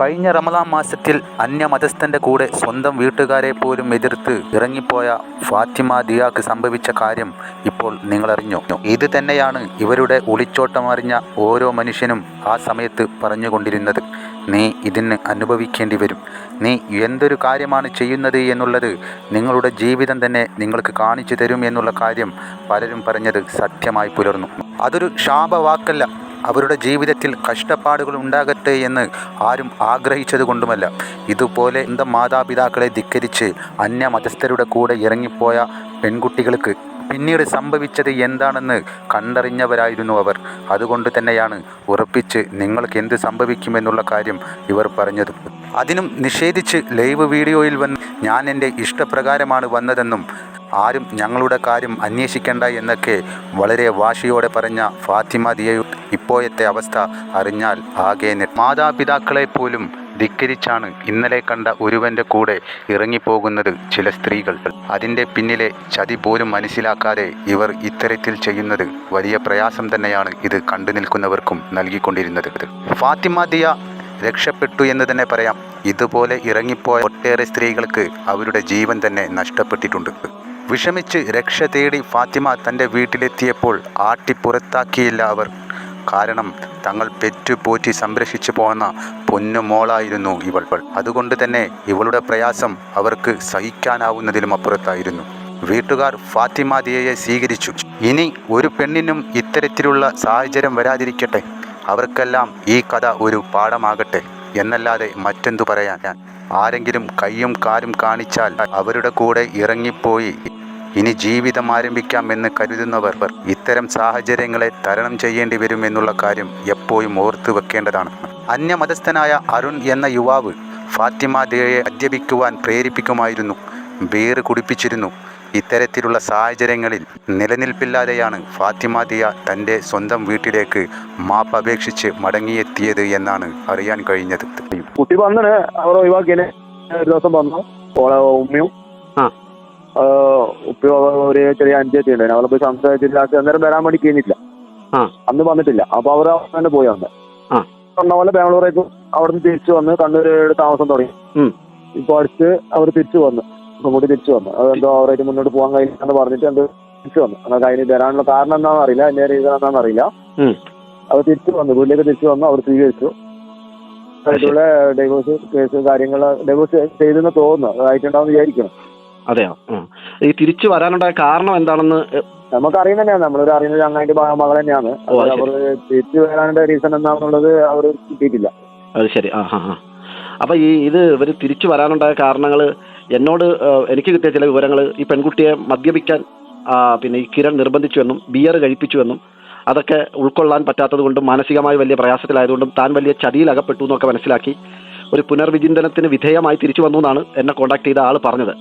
കഴിഞ്ഞ റമദാൻ മാസത്തിൽ അന്യമതസ്ഥന്റെ കൂടെ സ്വന്തം വീട്ടുകാരെ പോലും എതിർത്ത് ഇറങ്ങിപ്പോയ ഫാത്തിമ ദിയാക്ക് സംഭവിച്ച കാര്യം ഇപ്പോൾ നിങ്ങളറിഞ്ഞു. ഇത് തന്നെയാണ് ഇവരുടെ ഒളിച്ചോട്ടമറിഞ്ഞ ഓരോ മനുഷ്യനും ആ സമയത്ത് പറഞ്ഞുകൊണ്ടിരുന്നത്. നീ ഇതിന് അനുഭവിക്കേണ്ടി വരും. നീ എന്തൊരു കാര്യമാണ് ചെയ്യുന്നത് എന്നുള്ളത് നിങ്ങളുടെ ജീവിതം തന്നെ നിങ്ങൾക്ക് കാണിച്ചു തരും എന്നുള്ള കാര്യം പലരും പറഞ്ഞത് സത്യമായി പുലർന്നു. അതൊരു ശാപവാക്കല്ല. അവരുടെ ജീവിതത്തിൽ കഷ്ടപ്പാടുകൾ ഉണ്ടാകട്ടെ എന്ന് ആരും ആഗ്രഹിച്ചത് കൊണ്ടുമല്ല ഇതുപോലെ സ്വന്തം മാതാപിതാക്കളെ ധിക്കരിച്ച് അന്യ മതസ്ഥരുടെ കൂടെ ഇറങ്ങിപ്പോയ പെൺകുട്ടികൾക്ക് പിന്നീട് സംഭവിച്ചത് എന്താണെന്ന് കണ്ടറിഞ്ഞവരായിരുന്നു അവർ. അതുകൊണ്ട് തന്നെയാണ് ഉറപ്പിച്ച് നിങ്ങൾക്ക് എന്ത് സംഭവിക്കുമെന്നുള്ള കാര്യം ഇവർ പറഞ്ഞത്. അതിനും നിഷേധിച്ച് ലൈവ് വീഡിയോയിൽ വന്ന് ഞാൻ എന്റെ ഇഷ്ടപ്രകാരമാണ് വന്നതെന്നും ആരും ഞങ്ങളുടെ കാര്യം അന്വേഷിക്കേണ്ട എന്നൊക്കെ വളരെ വാശിയോടെ പറഞ്ഞ ഫാത്തിമ ദിയ ഇപ്പോഴത്തെ അവസ്ഥ അറിഞ്ഞാൽ ആകെ മാതാപിതാക്കളെ പോലും ധിക്കരിച്ചാണ് ഇന്നലെ കണ്ട ഒരുവന്റെ കൂടെ ഇറങ്ങിപ്പോകുന്നത് ചില സ്ത്രീകൾ. അതിന്റെ പിന്നിലെ ചതി പോലും മനസ്സിലാക്കാതെ ഇവർ ഇത്തരത്തിൽ ചെയ്യുന്നത് വലിയ പ്രയാസം തന്നെയാണ് ഇത് കണ്ടു നിൽക്കുന്നവർക്കും നൽകിക്കൊണ്ടിരുന്നത്. ഫാത്തിമ ദിയ രക്ഷപ്പെട്ടു എന്ന് തന്നെ പറയാം. ഇതുപോലെ ഇറങ്ങിപ്പോയ ഒട്ടേറെ സ്ത്രീകൾക്ക് അവരുടെ ജീവൻ തന്നെ നഷ്ടപ്പെട്ടിട്ടുണ്ട്. വിഷമിച്ച് രക്ഷ തേടി ഫാത്തിമ തന്റെ വീട്ടിലെത്തിയപ്പോൾ ആട്ടിപ്പുറത്താക്കിയില്ല അവർ. കാരണം തങ്ങൾ പെറ്റുപോറ്റി സംരക്ഷിച്ചു പോന്ന പൊന്നുമോളായിരുന്നു ഇവൾ. അതുകൊണ്ട് തന്നെ ഇവളുടെ പ്രയാസം അവർക്ക് സഹിക്കാനാവുന്നതിലും അപ്പുറത്തായിരുന്നു. വീട്ടുകാർ ഫാത്തിമ ദിയയെ സ്വീകരിച്ചു. ഇനി ഒരു പെണ്ണിനും ഇത്തരത്തിലുള്ള സാഹചര്യം വരാതിരിക്കട്ടെ. അവർക്കെല്ലാം ഈ കഥ ഒരു പാഠമാകട്ടെ എന്നല്ലാതെ മറ്റെന്തു പറയാൻ? ആരെങ്കിലും കയ്യും കാലും കാണിച്ചാൽ അവരുടെ കൂടെ ഇറങ്ങിപ്പോയി ഇനി ജീവിതം ആരംഭിക്കാം എന്ന് കരുതുന്നവർ ഇത്തരം സാഹചര്യങ്ങളെ തരണം ചെയ്യേണ്ടി വരുമെന്നുള്ള കാര്യം എപ്പോഴും ഓർത്തു വെക്കേണ്ടതാണ്. അന്യമതസ്ഥനായ അരുൺ എന്ന യുവാവ് ഫാത്തിമ ദേയെ അധ്യപിക്കുവാൻ പ്രേരിപ്പിക്കുമായിരുന്നു. ബീർ കുടിപ്പിച്ചിരുന്നു. ഇത്തരത്തിലുള്ള സാഹചര്യങ്ങളിൽ നിലനിൽപ്പില്ലാതെയാണ് ഫാത്തിമ ദിയ തന്റെ സ്വന്തം വീട്ടിലേക്ക് മാപ്പ് അപേക്ഷിച്ച് മടങ്ങിയെത്തിയത് എന്നാണ് അറിയാൻ കഴിഞ്ഞത്. കുട്ടി വന്നിന് അവർ ഒഴിവാക്കിയതിന് ഒരു ദിവസം വന്നു. ഉമ്മയും ഉപ്പയും ഒരു ചെറിയ അഞ്ചെത്തി ഉണ്ടായിരുന്നു അവളെ പോയി സംസാരിച്ചിട്ട് അന്നേരം വരാൻ വേണ്ടി കഴിഞ്ഞില്ല അന്ന് വന്നിട്ടില്ല. അപ്പൊ അവർ തന്നെ പോയി അന്ന്. പറഞ്ഞ പോലെ ബാംഗ്ലൂരേക്ക് അവിടുന്ന് തിരിച്ചു വന്ന് കണ്ണൂര് താമസം തുടങ്ങി. ഇപ്പൊ അടുത്ത് അവർ തിരിച്ചു വന്നു. കൂടി തിരിച്ചു വന്നു. അതെന്തോ അവരായിട്ട് മുന്നോട്ട് പോകാൻ കഴിയില്ല എന്ന് പറഞ്ഞിട്ട് എന്ത് തിരിച്ചു വന്നു. അങ്ങനെ അതിന് വരാനുള്ള കാരണം എന്താണെന്ന് അറിയില്ല. അതിന്റെ റീസൺ എന്താണെന്ന് അറിയില്ല. അവർ തിരിച്ചു വന്നു. വീട്ടിലേക്ക് തിരിച്ചു വന്നു അവർ സ്വീകരിച്ചു. ആയിട്ടുള്ള ഡൈവോഴ്സ് കേസ് കാര്യങ്ങൾ ഡൈവോഴ്സ് ചെയ്തെന്ന് തോന്നുന്നു. അതായിട്ടുണ്ടാവും വിചാരിക്കണം അതെയോ. ഈ തിരിച്ചു വരാനുണ്ടായ കാരണം എന്താണെന്ന് എ, നമുക്ക് അറിയുന്ന തന്നെയാണ് നമ്മളൊരു അറിയുന്ന ചങ്ങായിട്ട് മകൾ തന്നെയാണ് ഓ, അത് അവർ തിരിച്ചു വരാനുള്ള റീസൺ എന്താണെന്നുള്ളത് അവർ കിട്ടിയിട്ടില്ല. അത് ശരി. ആ ഹാ ഹാ അപ്പം ഈ ഇത് ഇവർ തിരിച്ചു വരാനുണ്ടായ കാരണങ്ങൾ എന്നോട് എനിക്ക് കിട്ടിയ ചില വിവരങ്ങൾ ഈ പെൺകുട്ടിയെ മദ്യപിക്കാൻ ആ, പിന്നെ ഈ കിരൺ നിർബന്ധിച്ചുവെന്നും ബിയർ കഴിപ്പിച്ചുവെന്നും അതൊക്കെ ഉൾക്കൊള്ളാൻ പറ്റാത്തത് കൊണ്ടും മാനസികമായി വലിയ പ്രയാസത്തിലായതുകൊണ്ടും താൻ വലിയ ചതിയിൽ അകപ്പെട്ടു എന്നൊക്കെ മനസ്സിലാക്കി ഒരു പുനർവിചിന്തനത്തിന് വിധേയമായി തിരിച്ചു വന്നു എന്നാണ് എന്നെ കോൺടാക്ട് ചെയ്ത ആൾ പറഞ്ഞത്.